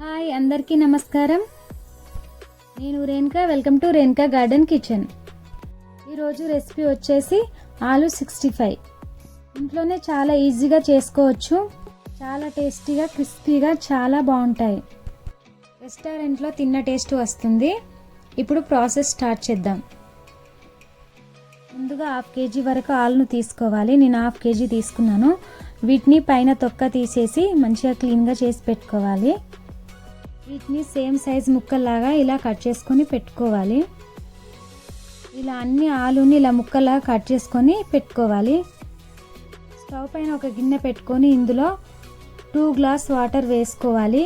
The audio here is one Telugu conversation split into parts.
హాయ్ అందరికీ నమస్కారం. నేను Renuka welcome to Renuka garden kitchen. ఈరోజు రెసిపీ వచ్చేసి ఆలు సిక్స్టీ ఫైవ్. ఇంట్లోనే చాలా ఈజీగా చేసుకోవచ్చు. చాలా టేస్టీగా క్రిస్పీగా చాలా బాగుంటాయి. రెస్టారెంట్లో తిన్న టేస్ట్ వస్తుంది. ఇప్పుడు ప్రాసెస్ స్టార్ట్ చేద్దాం. ముందుగా హాఫ్ కేజీ వరకు ఆలును తీసుకోవాలి. నేను హాఫ్ కేజీ తీసుకున్నాను. వీటిని పైన తొక్క తీసేసి మంచిగా క్లీన్గా చేసి పెట్టుకోవాలి. వీటిని సేమ్ సైజ్ ముక్కల్లాగా ఇలా కట్ చేసుకొని పెట్టుకోవాలి. ఇలా అన్ని ఆలుని ఇలా ముక్కలా కట్ చేసుకొని పెట్టుకోవాలి. స్టవ్ పైన ఒక గిన్నె పెట్టుకొని ఇందులో టూ గ్లాస్ వాటర్ వేసుకోవాలి.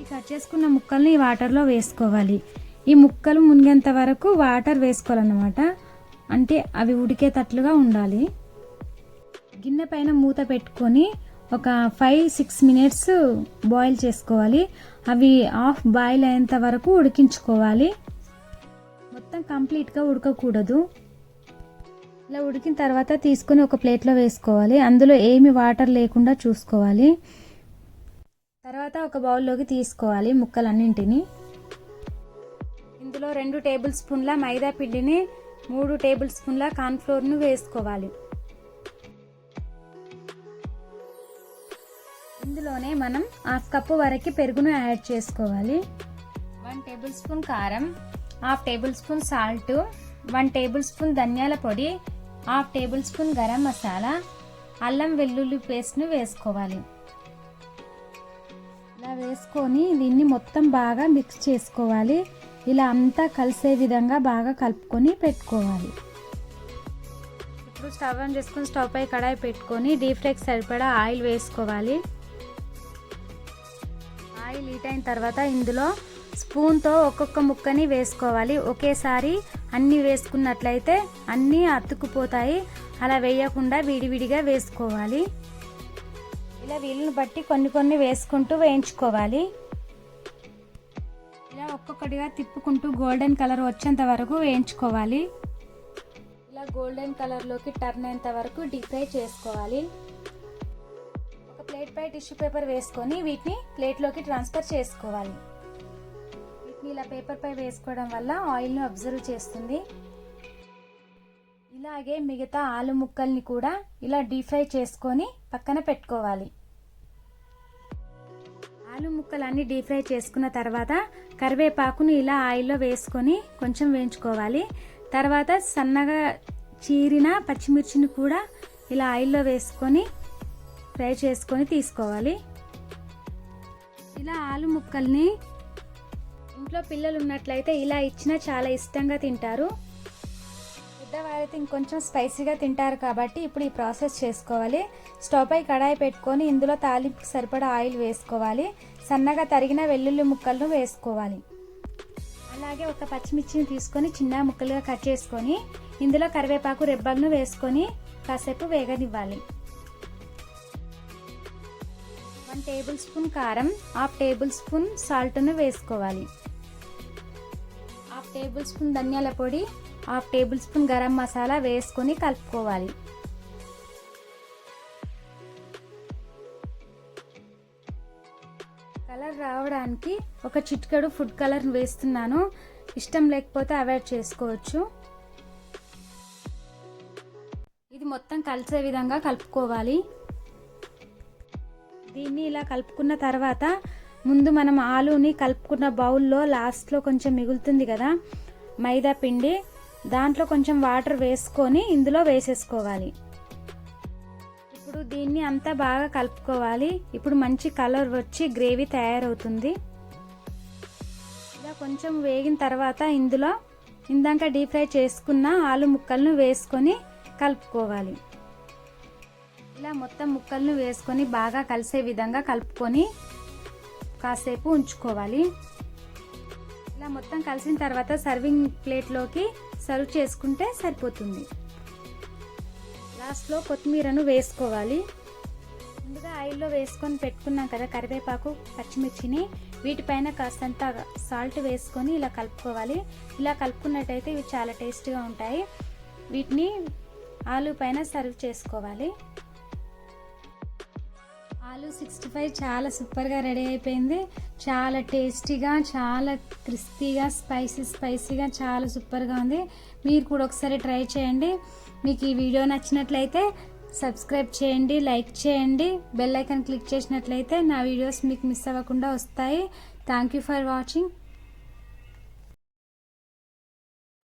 ఈ కట్ చేసుకున్న ముక్కల్ని ఈ వాటర్లో వేసుకోవాలి. ఈ ముక్కలు మునిగేంత వరకు వాటర్ వేసుకోవాలన్నమాట. అంటే అవి ఉడికేటట్లుగా ఉండాలి. గిన్నె పైన మూత పెట్టుకొని ఒక ఫైవ్ సిక్స్ మినిట్స్ బాయిల్ చేసుకోవాలి. అవి హాఫ్ బాయిల్ అయ్యేంత వరకు ఉడికించుకోవాలి. మొత్తం కంప్లీట్గా ఉడకకూడదు. ఇలా ఉడికిన తర్వాత తీసుకొని ఒక ప్లేట్లో వేసుకోవాలి. అందులో ఏమి వాటర్ లేకుండా చూసుకోవాలి. తర్వాత ఒక బౌల్లోకి తీసుకోవాలి ముక్కలన్నింటినీ. ఇందులో రెండు టేబుల్ స్పూన్ల మైదా పిండిని మూడు టేబుల్ స్పూన్ల కార్న్ఫ్లోర్ను వేసుకోవాలి. మనం హాఫ్ కప్పు వరకు పెరుగును యాడ్ చేసుకోవాలి. వన్ టేబుల్ స్పూన్ కారం half tablespoon salt one tablespoon ధనియాల పొడి half tablespoon garam masala అల్లం వెల్లుల్లి పేస్ట్ను వేసుకోవాలి. ఇలా వేసుకొని దీన్ని మొత్తం బాగా మిక్స్ చేసుకోవాలి. ఇలా అంతా కలిసే విధంగా బాగా కలుపుకొని పెట్టుకోవాలి. ఇప్పుడు స్టవ్ ఆన్ చేసుకొని స్టవ్ పై కడాయి పెట్టుకొని డీప్ ఫ్రైకి సరిపడా ఆయిల్ వేసుకోవాలి. ఆయిల్ హీట్ అయిన తర్వాత ఇందులో స్పూన్తో ఒక్కొక్క ముక్కని వేసుకోవాలి. ఒకేసారి అన్నీ వేసుకున్నట్లయితే అన్నీ అతుక్కుపోతాయి. అలా వేయకుండా విడివిడిగా వేసుకోవాలి. ఇలా వీళ్ళని బట్టి కొన్ని కొన్ని వేసుకుంటూ వేయించుకోవాలి. ఇలా ఒక్కొక్కటిగా తిప్పుకుంటూ గోల్డెన్ కలర్ వచ్చేంత వరకు వేయించుకోవాలి. ఇలా గోల్డెన్ కలర్లోకి టర్న్ అయ్యేంత వరకు డీప్ ఫ్రై చేసుకోవాలి. పై టిష్యూ పేపర్ వేసుకొని వీటిని ప్లేట్లోకి ట్రాన్స్ఫర్ చేసుకోవాలి. వీటిని ఇలా పేపర్ పై వేసుకోవడం వల్ల ఆయిల్ని అబ్జర్వ్ చేస్తుంది. ఇలాగే మిగతా ఆలు ముక్కల్ని కూడా ఇలా డీప్ ఫ్రై చేసుకొని పక్కన పెట్టుకోవాలి. ఆలు ముక్కలన్నీ డీప్ ఫ్రై చేసుకున్న తర్వాత కరివేపాకును ఇలా ఆయిల్లో వేసుకొని కొంచెం వేయించుకోవాలి. తర్వాత సన్నగా చీరిన పచ్చిమిర్చిని కూడా ఇలా ఆయిల్లో వేసుకొని ఫ్రై చేసుకొని తీసుకోవాలి. ఇలా ఆలు ముక్కల్ని ఇంట్లో పిల్లలు ఉన్నట్లయితే ఇలా ఇచ్చినా చాలా ఇష్టంగా తింటారు. పెద్దవారైతే ఇంకొంచెం స్పైసీగా తింటారు కాబట్టి ఇప్పుడు ఈ ప్రాసెస్ చేసుకోవాలి. స్టవ్ పై కడాయి పెట్టుకొని ఇందులో తాలింపుకి సరిపడా ఆయిల్ వేసుకోవాలి. సన్నగా తరిగిన వెల్లుల్లి ముక్కలను వేసుకోవాలి. అలాగే ఒక పచ్చిమిర్చిని తీసుకొని చిన్న ముక్కలుగా కట్ చేసుకొని ఇందులో కరివేపాకు రెబ్బలను వేసుకొని కాసేపు వేగనివ్వాలి. వన్ టేబుల్ స్పూన్ కారం హాఫ్ టేబుల్ స్పూన్ సాల్ట్ను వేసుకోవాలి. హాఫ్ టేబుల్ స్పూన్ ధనియాల పొడి half tablespoon garam masala వేసుకొని కలుపుకోవాలి. కలర్ రావడానికి ఒక చిటికెడు ఫుడ్ కలర్ వేస్తున్నాను. ఇష్టం లేకపోతే అవాయిడ్ చేసుకోవచ్చు. ఇది మొత్తం కలిసే విధంగా కలుపుకోవాలి. దీన్ని ఇలా కలుపుకున్న తర్వాత ముందు మనం ఆలుని కలుపుకున్న బౌల్లో లాస్ట్లో కొంచెం మిగులుతుంది కదా మైదా పిండి దాంట్లో కొంచెం వాటర్ వేసుకొని ఇందులో వేసేసుకోవాలి. ఇప్పుడు దీన్ని అంతా బాగా కలుపుకోవాలి. ఇప్పుడు మంచి కలర్ వచ్చి గ్రేవీ తయారవుతుంది. ఇలా కొంచెం వేగిన తర్వాత ఇందులో ఇందాక డీప్ ఫ్రై చేసుకున్న ఆలు ముక్కలను వేసుకొని కలుపుకోవాలి. ఇలా మొత్తం ముక్కలను వేసుకొని బాగా కలిసే విధంగా కలుపుకొని కాసేపు ఉంచుకోవాలి. ఇలా మొత్తం కలిసిన తర్వాత సర్వింగ్ ప్లేట్లోకి సర్వ్ చేసుకుంటే సరిపోతుంది. లాస్ట్లో కొత్తిమీరను వేసుకోవాలి. ముందుగా ఆయిల్లో వేసుకొని పెట్టుకున్నాం కదా కరివేపాకు పచ్చిమిర్చిని. వీటిపైన కాస్తంత సాల్ట్ వేసుకొని ఇలా కలుపుకోవాలి. ఇలా కలుపుకున్నట్టయితే ఇవి చాలా టేస్టీగా ఉంటాయి. వీటిని ఆలు పైన సర్వ్ చేసుకోవాలి. ఆలు సిక్స్టీ ఫైవ్ చాలా సూపర్గా రెడీ అయిపోయింది. చాలా టేస్టీగా చాలా క్రిస్పీగా స్పైసీ స్పైసీగా చాలా సూపర్గా ఉంది. మీరు కూడా ఒకసారి ట్రై చేయండి. మీకు ఈ వీడియో నచ్చినట్లయితే సబ్స్క్రైబ్ చేయండి లైక్ చేయండి. బెల్ ఐకాన్ క్లిక్ చేసినట్లయితే నా వీడియోస్ మీకు మిస్ అవ్వకుండా వస్తాయి. Thank you for watching.